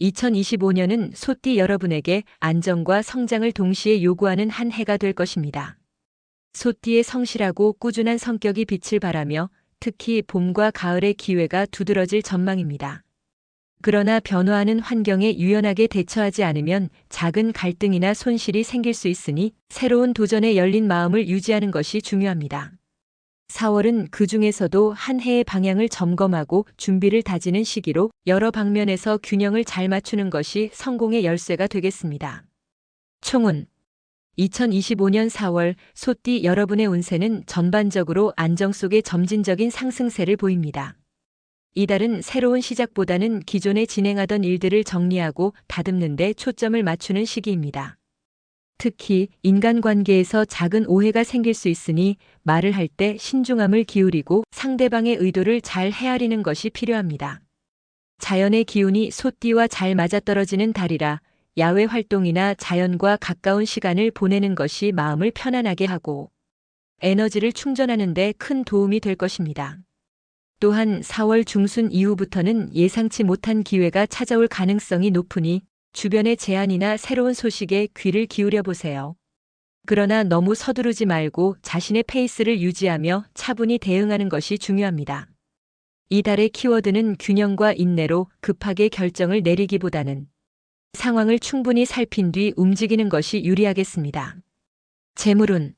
2025년은 소띠 여러분에게 안정과 성장을 동시에 요구하는 한 해가 될 것입니다. 소띠의 성실하고 꾸준한 성격이 빛을 발하며 특히 봄과 가을의 기회가 두드러질 전망입니다. 그러나 변화하는 환경에 유연하게 대처하지 않으면 작은 갈등이나 손실이 생길 수 있으니 새로운 도전에 열린 마음을 유지하는 것이 중요합니다. 4월은 그 중에서도 한 해의 방향을 점검하고 준비를 다지는 시기로 여러 방면에서 균형을 잘 맞추는 것이 성공의 열쇠가 되겠습니다. 총은 2025년 4월 소띠 여러분의 운세는 전반적으로 안정 속의 점진적인 상승세를 보입니다. 이달은 새로운 시작보다는 기존에 진행하던 일들을 정리하고 다듬는 데 초점을 맞추는 시기입니다. 특히 인간관계에서 작은 오해가 생길 수 있으니 말을 할 때 신중함을 기울이고 상대방의 의도를 잘 헤아리는 것이 필요합니다. 자연의 기운이 소띠와 잘 맞아떨어지는 달이라 야외 활동이나 자연과 가까운 시간을 보내는 것이 마음을 편안하게 하고 에너지를 충전하는 데 큰 도움이 될 것입니다. 또한 4월 중순 이후부터는 예상치 못한 기회가 찾아올 가능성이 높으니 주변의 제안이나 새로운 소식에 귀를 기울여 보세요. 그러나 너무 서두르지 말고 자신의 페이스를 유지하며 차분히 대응하는 것이 중요합니다. 이달의 키워드는 균형과 인내로 급하게 결정을 내리기보다는 상황을 충분히 살핀 뒤 움직이는 것이 유리하겠습니다. 재물운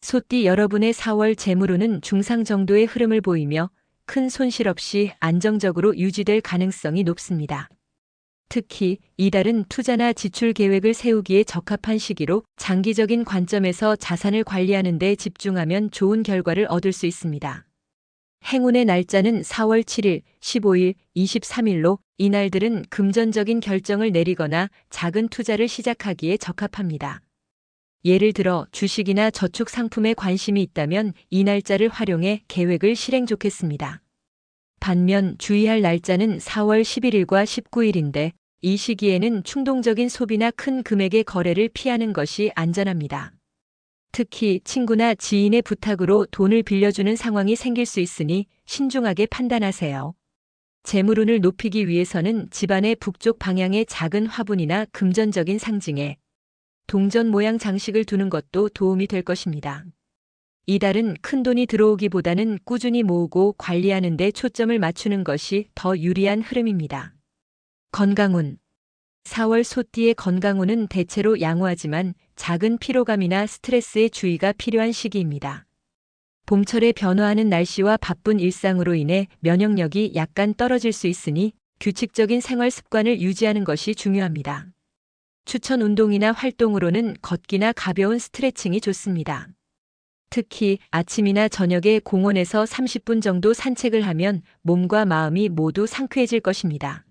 소띠 여러분의 4월 재물운은 중상 정도의 흐름을 보이며 큰 손실 없이 안정적으로 유지될 가능성이 높습니다. 특히 이달은 투자나 지출 계획을 세우기에 적합한 시기로 장기적인 관점에서 자산을 관리하는 데 집중하면 좋은 결과를 얻을 수 있습니다. 행운의 날짜는 4월 7일, 15일, 23일로 이날들은 금전적인 결정을 내리거나 작은 투자를 시작하기에 적합합니다. 예를 들어 주식이나 저축 상품에 관심이 있다면 이 날짜를 활용해 계획을 실행 좋겠습니다. 반면 주의할 날짜는 4월 11일과 19일인데 이 시기에는 충동적인 소비나 큰 금액의 거래를 피하는 것이 안전합니다. 특히 친구나 지인의 부탁으로 돈을 빌려주는 상황이 생길 수 있으니 신중하게 판단하세요. 재물운을 높이기 위해서는 집안의 북쪽 방향의 작은 화분이나 금전적인 상징에 동전 모양 장식을 두는 것도 도움이 될 것입니다. 이달은 큰 돈이 들어오기보다는 꾸준히 모으고 관리하는 데 초점을 맞추는 것이 더 유리한 흐름입니다. 건강운 4월 소띠의 건강운은 대체로 양호하지만 작은 피로감이나 스트레스에 주의가 필요한 시기입니다. 봄철에 변화하는 날씨와 바쁜 일상으로 인해 면역력이 약간 떨어질 수 있으니 규칙적인 생활 습관을 유지하는 것이 중요합니다. 추천 운동이나 활동으로는 걷기나 가벼운 스트레칭이 좋습니다. 특히 아침이나 저녁에 공원에서 30분 정도 산책을 하면 몸과 마음이 모두 상쾌해질 것입니다.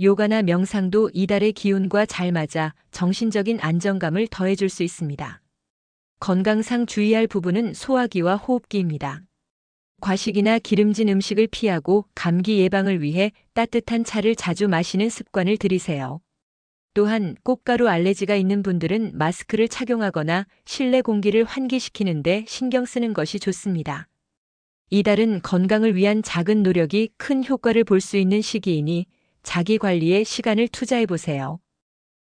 요가나 명상도 이달의 기운과 잘 맞아 정신적인 안정감을 더해줄 수 있습니다. 건강상 주의할 부분은 소화기와 호흡기입니다. 과식이나 기름진 음식을 피하고 감기 예방을 위해 따뜻한 차를 자주 마시는 습관을 들이세요. 또한 꽃가루 알레지가 있는 분들은 마스크를 착용하거나 실내 공기를 환기시키는데 신경 쓰는 것이 좋습니다. 이달은 건강을 위한 작은 노력이 큰 효과를 볼 수 있는 시기이니 자기 관리에 시간을 투자해 보세요.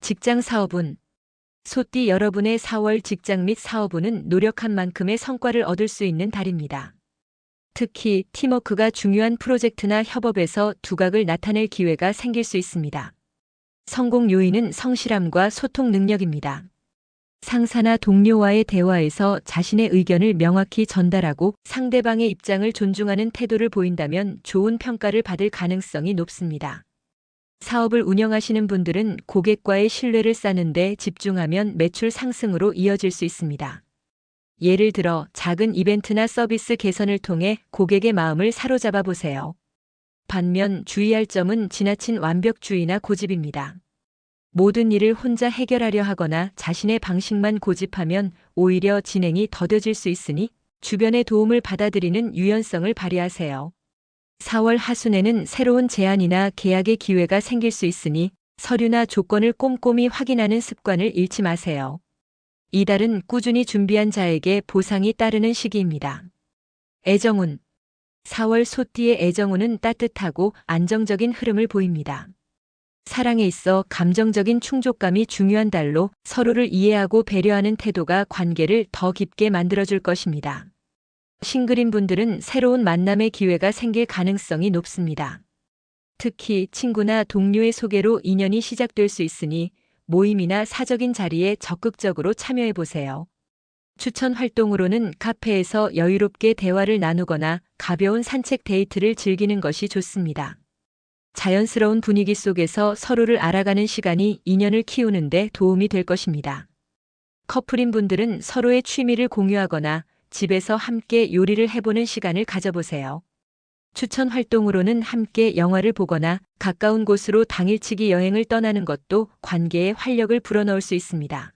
직장 사업은 소띠 여러분의 4월 직장 및 사업운은 노력한 만큼의 성과를 얻을 수 있는 달입니다. 특히 팀워크가 중요한 프로젝트나 협업에서 두각을 나타낼 기회가 생길 수 있습니다. 성공 요인은 성실함과 소통 능력입니다. 상사나 동료와의 대화에서 자신의 의견을 명확히 전달하고 상대방의 입장을 존중하는 태도를 보인다면 좋은 평가를 받을 가능성이 높습니다. 사업을 운영하시는 분들은 고객과의 신뢰를 쌓는데 집중하면 매출 상승으로 이어질 수 있습니다. 예를 들어 작은 이벤트나 서비스 개선을 통해 고객의 마음을 사로잡아 보세요. 반면 주의할 점은 지나친 완벽주의나 고집입니다. 모든 일을 혼자 해결하려 하거나 자신의 방식만 고집하면 오히려 진행이 더뎌질 수 있으니 주변의 도움을 받아들이는 유연성을 발휘하세요. 4월 하순에는 새로운 제안이나 계약의 기회가 생길 수 있으니 서류나 조건을 꼼꼼히 확인하는 습관을 잃지 마세요. 이달은 꾸준히 준비한 자에게 보상이 따르는 시기입니다. 애정운 4월 소띠의 애정운은 따뜻하고 안정적인 흐름을 보입니다. 사랑에 있어 감정적인 충족감이 중요한 달로 서로를 이해하고 배려하는 태도가 관계를 더 깊게 만들어줄 것입니다. 싱글인 분들은 새로운 만남의 기회가 생길 가능성이 높습니다. 특히 친구나 동료의 소개로 인연이 시작될 수 있으니 모임이나 사적인 자리에 적극적으로 참여해 보세요. 추천 활동으로는 카페에서 여유롭게 대화를 나누거나 가벼운 산책 데이트를 즐기는 것이 좋습니다. 자연스러운 분위기 속에서 서로를 알아가는 시간이 인연을 키우는데 도움이 될 것입니다. 커플인 분들은 서로의 취미를 공유하거나 집에서 함께 요리를 해보는 시간을 가져보세요. 추천 활동으로는 함께 영화를 보거나 가까운 곳으로 당일치기 여행을 떠나는 것도 관계에 활력을 불어넣을 수 있습니다.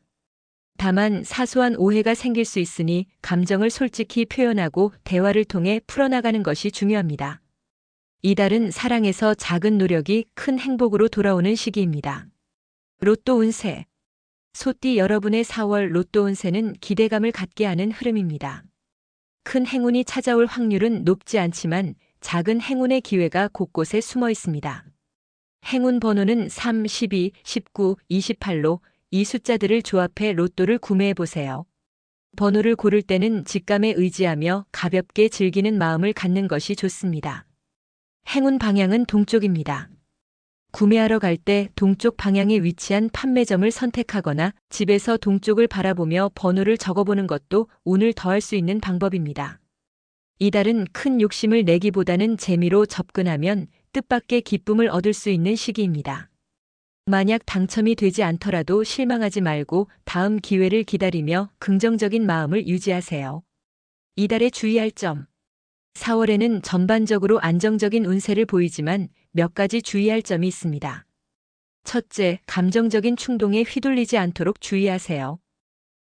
다만 사소한 오해가 생길 수 있으니 감정을 솔직히 표현하고 대화를 통해 풀어나가는 것이 중요합니다. 이달은 사랑에서 작은 노력이 큰 행복으로 돌아오는 시기입니다. 로또 운세. 소띠 여러분의 4월 로또 운세는 기대감을 갖게 하는 흐름입니다. 큰 행운이 찾아올 확률은 높지 않지만 작은 행운의 기회가 곳곳에 숨어 있습니다. 행운 번호는 3, 12, 19, 28로 이 숫자들을 조합해 로또를 구매해 보세요. 번호를 고를 때는 직감에 의지하며 가볍게 즐기는 마음을 갖는 것이 좋습니다. 행운 방향은 동쪽입니다. 구매하러 갈 때 동쪽 방향에 위치한 판매점을 선택하거나 집에서 동쪽을 바라보며 번호를 적어보는 것도 운을 더할 수 있는 방법입니다. 이달은 큰 욕심을 내기보다는 재미로 접근하면 뜻밖의 기쁨을 얻을 수 있는 시기입니다. 만약 당첨이 되지 않더라도 실망하지 말고 다음 기회를 기다리며 긍정적인 마음을 유지하세요. 이달에 주의할 점. 4월에는 전반적으로 안정적인 운세를 보이지만 몇 가지 주의할 점이 있습니다. 첫째, 감정적인 충동에 휘둘리지 않도록 주의하세요.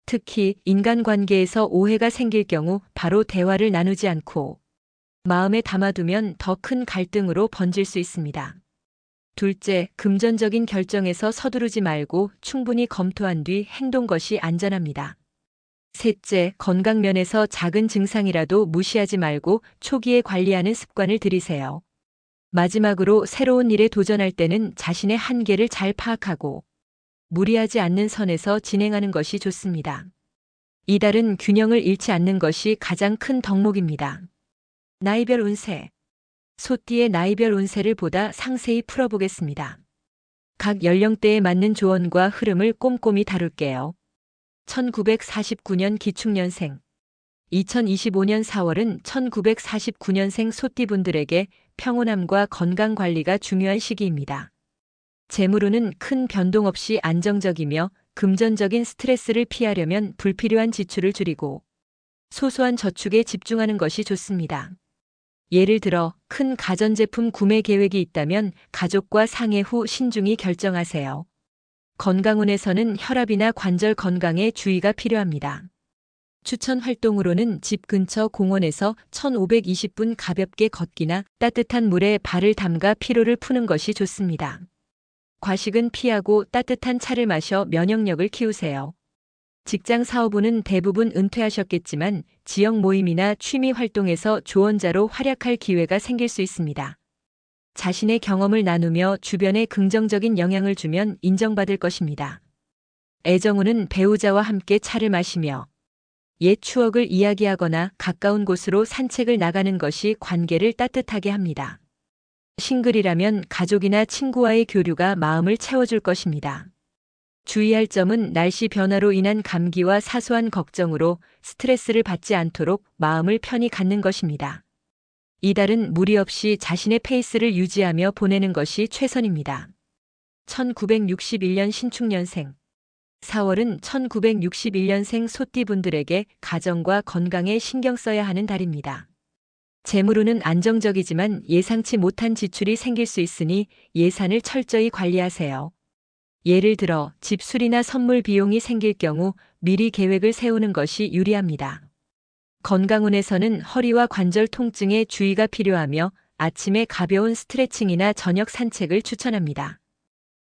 특히 인간관계에서 오해가 생길 경우 바로 대화를 나누지 않고 마음에 담아두면 더 큰 갈등으로 번질 수 있습니다. 둘째, 금전적인 결정에서 서두르지 말고 충분히 검토한 뒤 행동 것이 안전합니다. 셋째, 건강 면에서 작은 증상이라도 무시하지 말고 초기에 관리하는 습관을 들이세요. 마지막으로 새로운 일에 도전할 때는 자신의 한계를 잘 파악하고 무리하지 않는 선에서 진행하는 것이 좋습니다. 이달은 균형을 잃지 않는 것이 가장 큰 덕목입니다. 나이별 운세. 소띠의 나이별 운세를 보다 상세히 풀어보겠습니다. 각 연령대에 맞는 조언과 흐름을 꼼꼼히 다룰게요. 1949년 기축년생. 2025년 4월은 1949년생 소띠분들에게 평온함과 건강 관리가 중요한 시기입니다. 재물운은 큰 변동 없이 안정적이며 금전적인 스트레스를 피하려면 불필요한 지출을 줄이고 소소한 저축에 집중하는 것이 좋습니다. 예를 들어 큰 가전제품 구매 계획이 있다면 가족과 상의 후 신중히 결정하세요. 건강운에서는 혈압이나 관절 건강에 주의가 필요합니다. 추천 활동으로는 집 근처 공원에서 1520분 가볍게 걷기나 따뜻한 물에 발을 담가 피로를 푸는 것이 좋습니다. 과식은 피하고 따뜻한 차를 마셔 면역력을 키우세요. 직장 사업부는 대부분 은퇴하셨겠지만 지역 모임이나 취미 활동에서 조언자로 활약할 기회가 생길 수 있습니다. 자신의 경험을 나누며 주변에 긍정적인 영향을 주면 인정받을 것입니다. 애정우는 배우자와 함께 차를 마시며 옛 추억을 이야기하거나 가까운 곳으로 산책을 나가는 것이 관계를 따뜻하게 합니다. 싱글이라면 가족이나 친구와의 교류가 마음을 채워줄 것입니다. 주의할 점은 날씨 변화로 인한 감기와 사소한 걱정으로 스트레스를 받지 않도록 마음을 편히 갖는 것입니다. 이달은 무리 없이 자신의 페이스를 유지하며 보내는 것이 최선입니다. 1961년 신축년생 4월은 1961년생 소띠분들에게 가정과 건강에 신경 써야 하는 달입니다. 재물운은 안정적이지만 예상치 못한 지출이 생길 수 있으니 예산을 철저히 관리하세요. 예를 들어 집 수리나 선물 비용이 생길 경우 미리 계획을 세우는 것이 유리합니다. 건강운에서는 허리와 관절 통증에 주의가 필요하며 아침에 가벼운 스트레칭이나 저녁 산책을 추천합니다.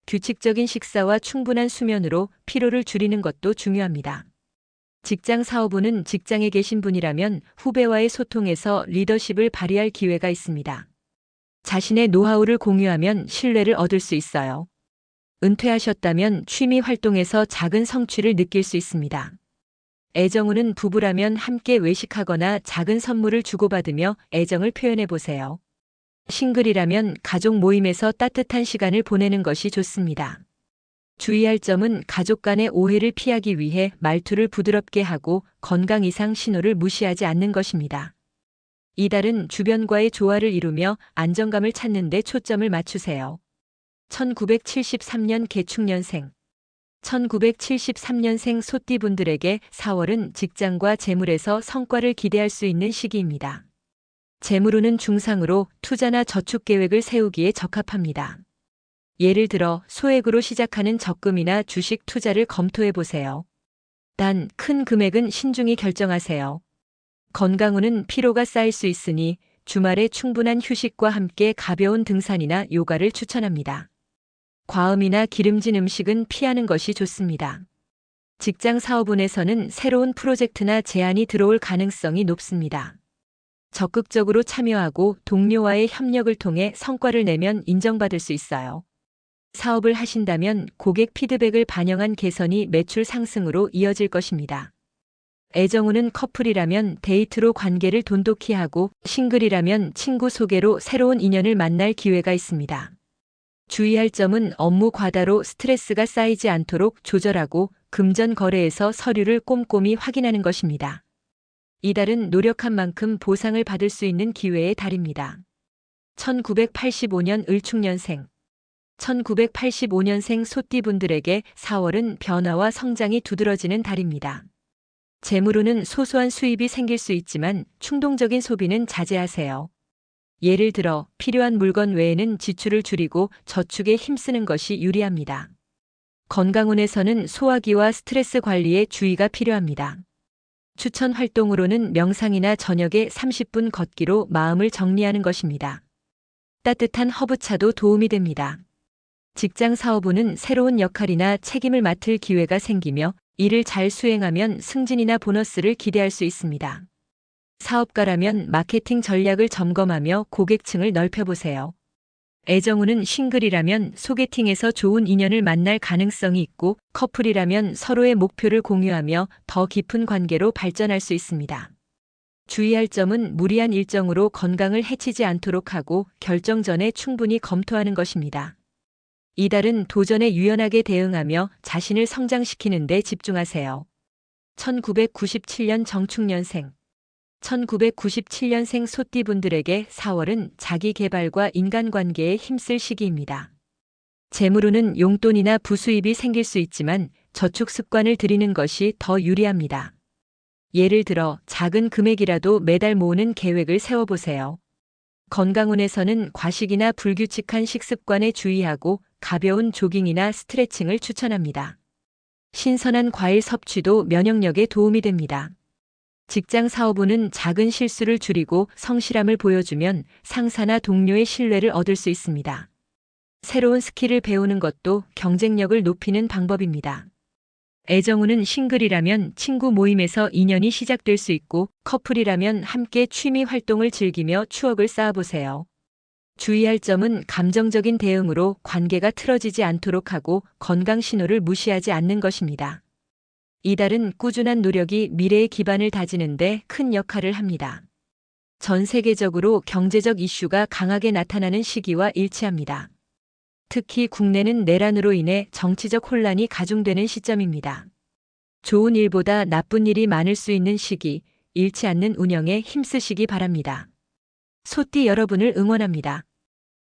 규칙적인 식사와 충분한 수면으로 피로를 줄이는 것도 중요합니다. 직장 사업부는 직장에 계신 분이라면 후배와의 소통에서 리더십을 발휘할 기회가 있습니다. 자신의 노하우를 공유하면 신뢰를 얻을 수 있어요. 은퇴하셨다면 취미 활동에서 작은 성취를 느낄 수 있습니다. 애정우는 부부라면 함께 외식하거나 작은 선물을 주고받으며 애정을 표현해 보세요. 싱글이라면 가족 모임에서 따뜻한 시간을 보내는 것이 좋습니다. 주의할 점은 가족 간의 오해를 피하기 위해 말투를 부드럽게 하고 건강 이상 신호를 무시하지 않는 것입니다. 이달은 주변과의 조화를 이루며 안정감을 찾는 데 초점을 맞추세요. 1973년 개축년생 1973년생 소띠분들에게 4월은 직장과 재물에서 성과를 기대할 수 있는 시기입니다. 재물운은 중상으로 투자나 저축 계획을 세우기에 적합합니다. 예를 들어 소액으로 시작하는 적금이나 주식 투자를 검토해 보세요. 단 큰 금액은 신중히 결정하세요. 건강운은 피로가 쌓일 수 있으니 주말에 충분한 휴식과 함께 가벼운 등산이나 요가를 추천합니다. 과음이나 기름진 음식은 피하는 것이 좋습니다. 직장 사업운에서는 새로운 프로젝트나 제안이 들어올 가능성이 높습니다. 적극적으로 참여하고 동료와의 협력을 통해 성과를 내면 인정받을 수 있어요. 사업을 하신다면 고객 피드백을 반영한 개선이 매출 상승으로 이어질 것입니다. 애정우는 커플이라면 데이트로 관계를 돈독히 하고 싱글이라면 친구 소개로 새로운 인연을 만날 기회가 있습니다. 주의할 점은 업무 과다로 스트레스가 쌓이지 않도록 조절하고 금전 거래에서 서류를 꼼꼼히 확인하는 것입니다. 이달은 노력한 만큼 보상을 받을 수 있는 기회의 달입니다. 1985년 을축년생 1985년생 소띠분들에게 4월은 변화와 성장이 두드러지는 달입니다. 재물로는 소소한 수입이 생길 수 있지만 충동적인 소비는 자제하세요. 예를 들어 필요한 물건 외에는 지출을 줄이고 저축에 힘쓰는 것이 유리합니다. 건강운에서는 소화기와 스트레스 관리에 주의가 필요합니다. 추천 활동으로는 명상이나 저녁에 30분 걷기로 마음을 정리하는 것입니다. 따뜻한 허브차도 도움이 됩니다. 직장 사업부는 새로운 역할이나 책임을 맡을 기회가 생기며 일을 잘 수행하면 승진이나 보너스를 기대할 수 있습니다. 사업가라면 마케팅 전략을 점검하며 고객층을 넓혀보세요. 애정우는 싱글이라면 소개팅에서 좋은 인연을 만날 가능성이 있고 커플이라면 서로의 목표를 공유하며 더 깊은 관계로 발전할 수 있습니다. 주의할 점은 무리한 일정으로 건강을 해치지 않도록 하고 결정 전에 충분히 검토하는 것입니다. 이달은 도전에 유연하게 대응하며 자신을 성장시키는 데 집중하세요. 1997년 정축년생 1997년생 소띠분들에게 4월은 자기 개발과 인간관계에 힘쓸 시기입니다. 재물로는 용돈이나 부수입이 생길 수 있지만 저축 습관을 들이는 것이 더 유리합니다. 예를 들어 작은 금액이라도 매달 모으는 계획을 세워보세요. 건강운에서는 과식이나 불규칙한 식습관에 주의하고 가벼운 조깅이나 스트레칭을 추천합니다. 신선한 과일 섭취도 면역력에 도움이 됩니다. 직장 사업부는 작은 실수를 줄이고 성실함을 보여주면 상사나 동료의 신뢰를 얻을 수 있습니다. 새로운 스킬을 배우는 것도 경쟁력을 높이는 방법입니다. 애정우는 싱글이라면 친구 모임에서 인연이 시작될 수 있고 커플이라면 함께 취미 활동을 즐기며 추억을 쌓아보세요. 주의할 점은 감정적인 대응으로 관계가 틀어지지 않도록 하고 건강 신호를 무시하지 않는 것입니다. 이달은 꾸준한 노력이 미래의 기반을 다지는데 큰 역할을 합니다. 전 세계적으로 경제적 이슈가 강하게 나타나는 시기와 일치합니다. 특히 국내는 내란으로 인해 정치적 혼란이 가중되는 시점입니다. 좋은 일보다 나쁜 일이 많을 수 있는 시기, 잃지 않는 운영에 힘쓰시기 바랍니다. 소띠 여러분을 응원합니다.